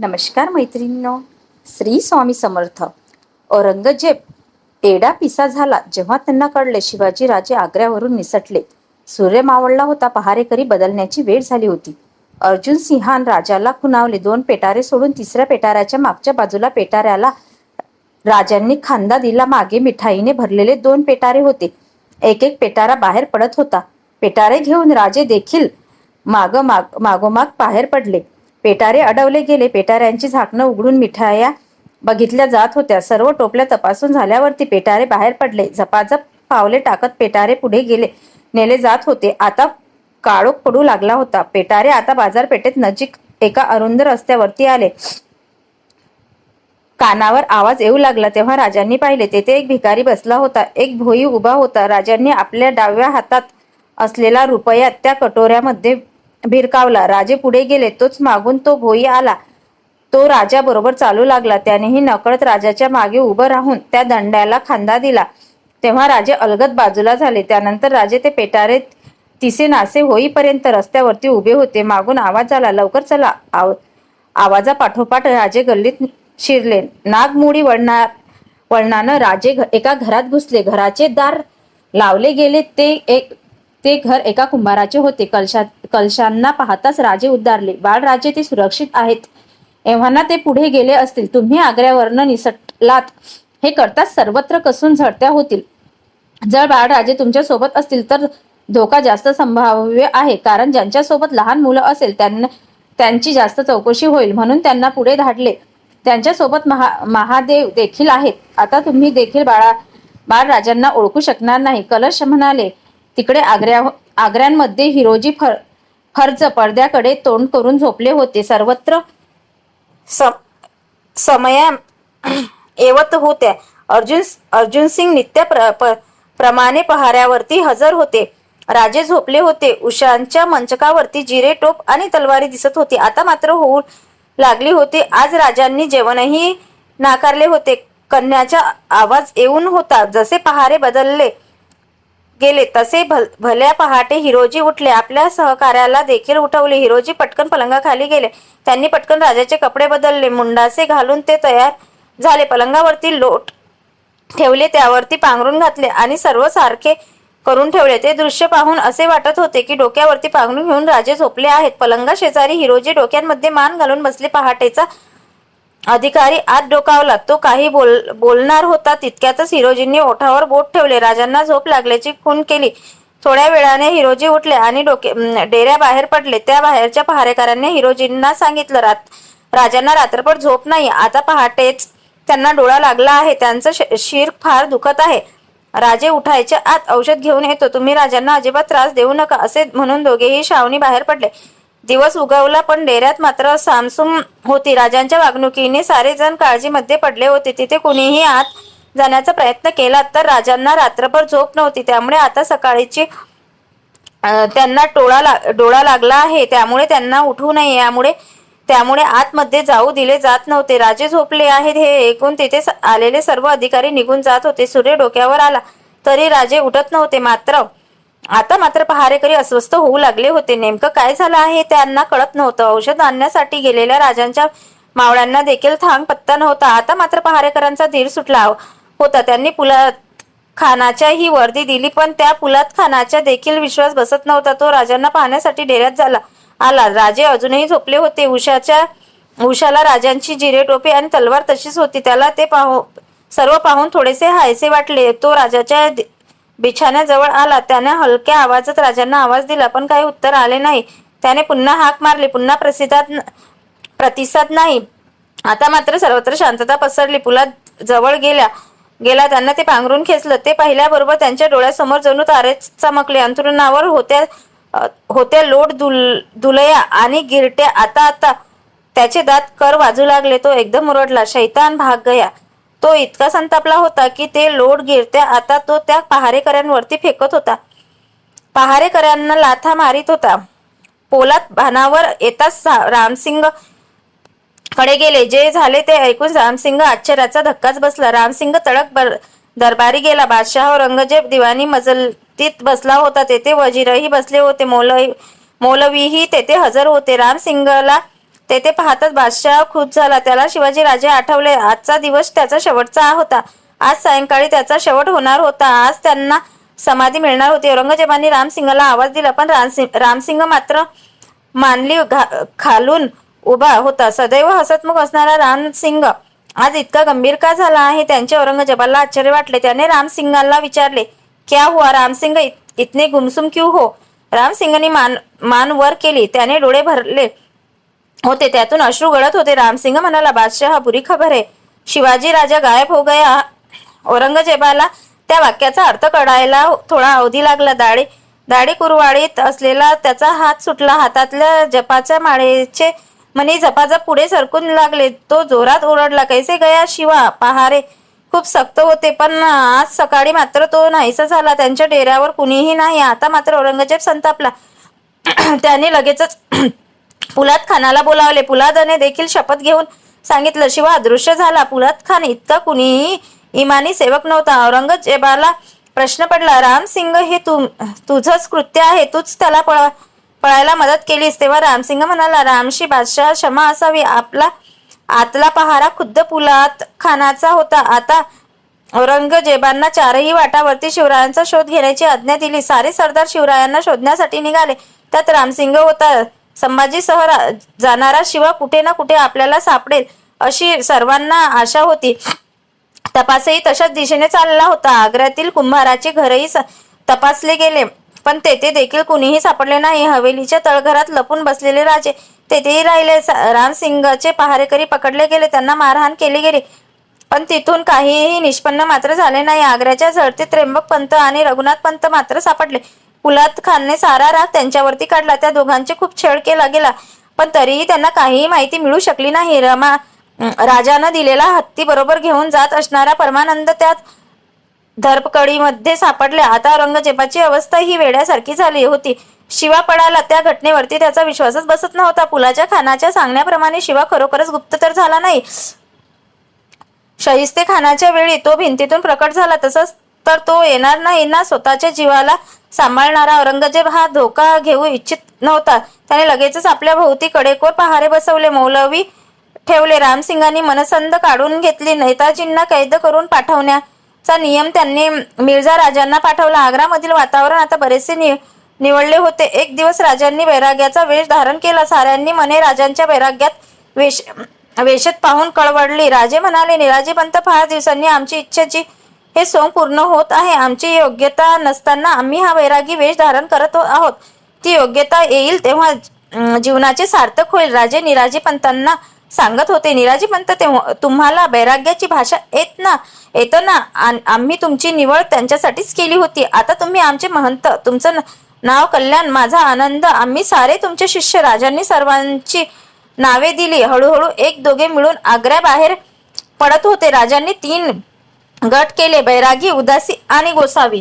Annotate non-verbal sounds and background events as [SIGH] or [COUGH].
नमस्कार मैत्रिणींनो. श्री स्वामी समर्थ. औरंगजेब तेडा पिसा झाला जेव्हा त्यांना कळले शिवाजी राजे आग्र्यावरून निसटले. सूर्य मावळला होता पहारेकरी बदलण्याची वेळ झाली होती. अर्जुन सिंहान राजाला खुणावले दोन पेटारे सोडून तिसऱ्या पेटाऱ्याच्या मागच्या बाजूला पेटाऱ्याला राजांनी खांदा दिला मागे मिठाईने भरलेले दोन पेटारे होते. एक एक पेटारा बाहेर पडत होता. पेटारे घेऊन राजे देखील माग माग मागोमाग बाहेर पडले. पेटारे अडवले गेले. पेटाऱ्यांची झाकणं उघडून मिठाया बघितल्या जात होत्या. सर्व टोपल्या तपासून झाल्यावरती पेटारे बाहेर पडले. झपाझप पावले टाकत पेटारे पुढे गेले. नेले जात होते. आता काळोख पडू लागला होता. पेटारे आता बाजारपेठेत नजीक एका अरुंद रस्त्यावरती आले. कानावर आवाज येऊ लागला. तेव्हा राजांनी पाहिले तेथे एक भिकारी बसला होता. एक भोई उभा होता. राजांनी आपल्या डाव्या हातात असलेला रुपया त्या कटोऱ्यामध्ये भिरकावला. राजे पुढे गेले. तोच मागून तो भोई आला. तो राजा बरोबर चालू लागला. त्यानेही नकळत राजाच्या मागे उभं राहून त्या दंड्याला खांदा दिला. तेव्हा राजे अलगद बाजूला झाले. त्यानंतर राजे ते पेटारे तिसे नासे होईपर्यंत रस्त्यावरती उभे होते. मागून आवाज आला लवकर चला. आव आवाजापाठोपाठ राजे गल्लीत शिरले. नागमोडी वळणार वळणानं राजे घ- एका घरात घुसले. घराचे दार लावले गेले. ते एक ते घर एका कुंभाराचे होते. कलशा कलशांना पाहताच राजे उद्गारले बाळराजे ते सुरक्षित आहेत. एव्हाना ते पुढे गेले असतील. तुम्ही आग्र्यावरनं निसटलात. हे करताच सर्वत्र कसून झडत्या होतील. जर बाळराजे तुमच्यासोबत असतील तर धोका जास्त संभाव्य आहे. कारण ज्यांच्या सोबत लहान मुलं असेल त्यांना त्यांची जास्त चौकशी होईल. म्हणून त्यांना पुढे धाडले. त्यांच्यासोबत महा महादेव देखील आहेत. आता तुम्ही देखील बाळा बाळराजांना ओळखू शकणार नाही. कलश म्हणाले तिकडे आग्र्या आग्र्यांमध्ये हिरोजी फर फर्ज पडद्याकडे तोंड करून झोपले होते. सर्वत्र सम समया येवत होत्या. अर्जुन अर्जुन सिंग नित्य प्र, प्र, प्रमाणे पहाऱ्यावरती हजर होते. राजे झोपले होते. उषांच्या मंचकावरती जिरे टोप आणि तलवारी दिसत होती. आता मात्र होऊ लागली होती. आज राजांनी जेवणही नाकारले होते. कन्याचा आवाज येऊन होता. जसे पहारे बदलले गेले तसे भल भल्या पहाटे हिरोजी उठले. आपल्या सहकार्याला देखील उठवले. हिरोजी पटकन पलंगाखाली गेले. त्यांनी पटकन राजाचे कपडे बदलले. मुंडासे घालून ते तयार झाले. पलंगावरती लोट ठेवले त्यावरती पांघरून घातले आणि सर्व सारखे करून ठेवले. ते दृश्य पाहून असे वाटत होते की डोक्यावरती पांघरून घेऊन राजे झोपले आहेत. पलंगा शेजारी हिरोजी डोक्यांमध्ये मान घालून बसले. पहाटेचा अधिकारी आत डोकावला. तो काही बोल बोलणार होता तितक्यातच हिरोजींनी ओठावर बोट ठेवले. राजांना झोप लागल्याची खून केली. थोड्या वेळाने हिरोजी उठले आणि डोके डेऱ्या बाहेर पडले. त्या बाहेरच्या पहारेकरांनी हिरोजींना सांगितलं रात राजांना रात्रभर झोप नाही. आता पहाटेच त्यांना डोळा लागला आहे. त्यांचं शिर फार दुखत आहे. राजे उठायच्या आत औषध घेऊन येतो. तुम्ही राजांना अजिबात त्रास देऊ नका असे म्हणून दोघेही शावणी बाहेर पडले. दिवस उगवला पण डेऱ्यात मात्र सामसूम होती. राजांच्या वागणुकीने सारे जण काळजीमध्ये पडले होते. तिथे कुणीही आत जाण्याचा प्रयत्न केला तर राजांना रात्रभर झोप नव्हती. त्यामुळे आता सकाळीची त्यांना टोळा ला डोळा लागला आहे. त्यामुळे त्यांना उठू नये. यामुळे त्यामुळे आतमध्ये जाऊ दिले जात नव्हते. राजे झोपले आहेत हे ऐकून तिथे स- आलेले सर्व अधिकारी निघून जात होते. सूर्य डोक्यावर आला तरी राजे उठत नव्हते. मात्र आता मात्र पहारेकरी अस्वस्थ होऊ लागले होते. नेमकं काय झालं आहे त्यांना कळत नव्हतं. औषध आणण्यासाठी गेलेल्या राजांच्या मावळ्यांना देखील थांग पत्ता नव्हता. आता मात्र पहारेकरांचा धीर सुटला होता. त्यांनी पुलात खानाच्या ही वर्दी दिली पण त्या पुलात खानाच्या देखील विश्वास बसत नव्हता. तो राजांना पाहण्यासाठी डेऱ्यात झाला आला. राजे अजूनही झोपले होते. उषाच्या उषाला राजांची जिरे टोपी आणि तलवार तशीच होती. त्याला ते पाहू सर्व पाहून थोडेसे हायसे वाटले. तो राजाच्या बिछाण्याजवळ आला. त्याने हलक्या आवाजात राजांना आवाज दिला पण काही उत्तर आले नाही. त्याने पुन्हा हाक मारली पुन्हा प्रसिद्धात प्रतिसाद नाही. आता मात्र सर्वत्र शांतता पसरली. पुलात जवळ गेल्या गेला त्यांना ते पांघरून खेचलं. ते पाहिल्याबरोबर त्यांच्या डोळ्यासमोर जणू तारेच चमकले. अंथरुणावर होत्या होत्या लोट दुल दुलया आणि गिरट्या. आता आता त्याचे दात कर वाजू लागले. तो एकदम उरडला शैतान भाग गया. तो इतका संतापला होता की ते लोट गिरत्या आता तो त्या पहारेकऱ्यांवरती फेकत होता. पहारेकऱ्यांना लाथा मारित होता. पोलात भानावर येताच रामसिंगकडे गेले. जे झाले ते ऐकून रामसिंग आश्चर्याचा धक्काच बसला. रामसिंग तडक बर दरबारी गेला. बादशाह औरंगजेब दिवाणी मजलतीत बसला होता. तेथे वजीरही बसले होते. मौलवी मौलवीही तेथे हजर होते. रामसिंगला तेथे पाहताच बादशाह खुश झाला. त्याला शिवाजी राजे आठवले. आजचा दिवस त्याचा शेवटचा होता. आज सायंकाळी त्याचा शेवट होणार होता. आज त्यांना समाधी मिळणार होती. औरंगजेबाने रामसिंगला आवाज दिला पण रामसिंग रामसिंग मात्र मानली घा- खालून उभा होता. सदैव हसतमुख असणारा रामसिंग आज इतका गंभीर का झाला आहे? त्यांचे औरंगजेबाला आश्चर्य वाटले. त्याने रामसिंगाला विचारले क्या हुआ? रामसिंग इत- इतने गुमसुम क्यों हो? रामसिंगने मान मान वर केली. त्याने डोळे भरले. होते त्यातून अश्रू गळत होते. रामसिंग म्हणाला बादशाह बुरी खबर आहे. शिवाजी राजा गायब हो गया. औरंगजेबाला त्या वाक्याचा अर्थ कळायला थोडा अवधी लागला. दाढी दाढी कुरवाडीत असलेला त्याचा हात सुटला. हातातल्या जपाच्या माळेचे मनी झपाझप पुढे सरकून लागले. तो जोरात ओरडला कैसे गया शिवा? पहारे खूप सक्त होते पण आज सकाळी मात्र तो नाहीसा झाला. त्यांच्या डेऱ्यावर कुणीही नाही. आता मात्र औरंगजेब संतापला. [CLEARS THROAT] त्याने लगेचच पुलाद खानाला बोलावले. पुलादने देखील शपथ घेऊन सांगितलं शिवा अदृश्य झाला. पुलाद खान इतका कुणीही इमानी सेवक नव्हता. औरंगजेबाला प्रश्न पडला रामसिंग हे तू तुझंच कृत्य आहे. तूच त्याला पळ पळायला मदत केलीस. तेव्हा रामसिंग म्हणाला रामशी बादशाह क्षमा असावी. आपला आतला पहारा खुद्द पुलात खानाचा होता. आता औरंगजेबांना चारही वाटावरती शिवरायांचा शोध घेण्याची आज्ञा दिली. सारे सरदार शिवरायांना शोधण्यासाठी निघाले. त्यात रामसिंग होता. संभाजीसह रा- जाणारा शिवा कुठे ना कुठे आपल्याला सापडेल अशी सर्वांना आशा होती. तपासही तशाच दिशेने चालला होता. आग्र्यातील कुंभाराचे घरही तपासले गेले. पण तेथे देखील कुणीही सापडले नाही. हवेलीच्या तळघरात लपून बसलेले राजे तेथेही राहिले. रामसिंगाचे रामसिंगचे पहारेकरी पकडले गेले. त्यांना मारहाण केली गेली. पण तिथून काहीही निष्पन्न मात्र झाले नाही. आग्र्याच्या झळते त्र्यंबक पंत आणि रघुनाथ पंत मात्र सापडले. पुलात खानने सारा राग त्यांच्यावरती काढला. त्या दोघांचे खूप छळ केला गेला. पण तरीही त्यांना काहीही माहिती मिळू शकली नाही. रमा राजानं दिलेला हत्ती बरोबर घेऊन जात असणारा परमानंद त्यात धरपकडीमध्ये सापडले आता औरंगजेबाची अवस्था ही वेड्यासारखी झाली होती. शिवा पडाला त्या घटनेवरती त्याचा विश्वासच बसत नव्हता. पुलाच्या खानाच्या सांगण्याप्रमाणे शिवा खरोखरच गुप्त तर झाला नाही. शहिस्ते खानाच्या वेळी तो भिंतीतून प्रकट झाला. तसंच तर तो येणार नाही. ना स्वतःच्या जीवाला सांभाळणारा औरंगजेब हा धोका घेऊ इच्छित नव्हता. त्याने लगेचच आपल्या भोवती कडेकोर पहारे बसवले. मौलवी ठेवले. रामसिंगांनी मनसंद काढून घेतली. नेताजींना कैद करून पाठवण्याचा नियम त्यांनी मिर्झा राजांना पाठवला. आग्रामधील वातावरण आता बरेचसे नि निवडले होते. एक दिवस राजांनी वैराग्याचा वेश धारण केला. साऱ्यांनी मने राजांच्या वैराग्यात वेश वेशात पाहून कळवळली राजे म्हणाले निराजे पंत फार दिवसांनी आमची इच्छेची हे सोंग पूर्ण होत आहे. आमची योग्यता नसताना आम्ही हा वैरागी वेश धारण करत आहोत. ती योग्यता येईल तेव्हा जीवनाचे सार्थक होईल. राजे निराजी पंतांना सांगत होते निराजी पंत तेव्हा तुम्हाला वैराग्याची भाषा येत ना येतं ना. आम्ही तुमची निवड त्यांच्यासाठीच केली होती. आता तुम्ही आमचे महंत तुमचं न- नाव कल्याण माझा आनंद. आम्ही सारे तुमचे शिष्य राजांनी सर्वांची नावे दिली. हळूहळू एक दोघे मिळून आग्र्याबाहेर पडत होते. राजांनी तीन गट केले बैरागी उदासी आणि गोसावी.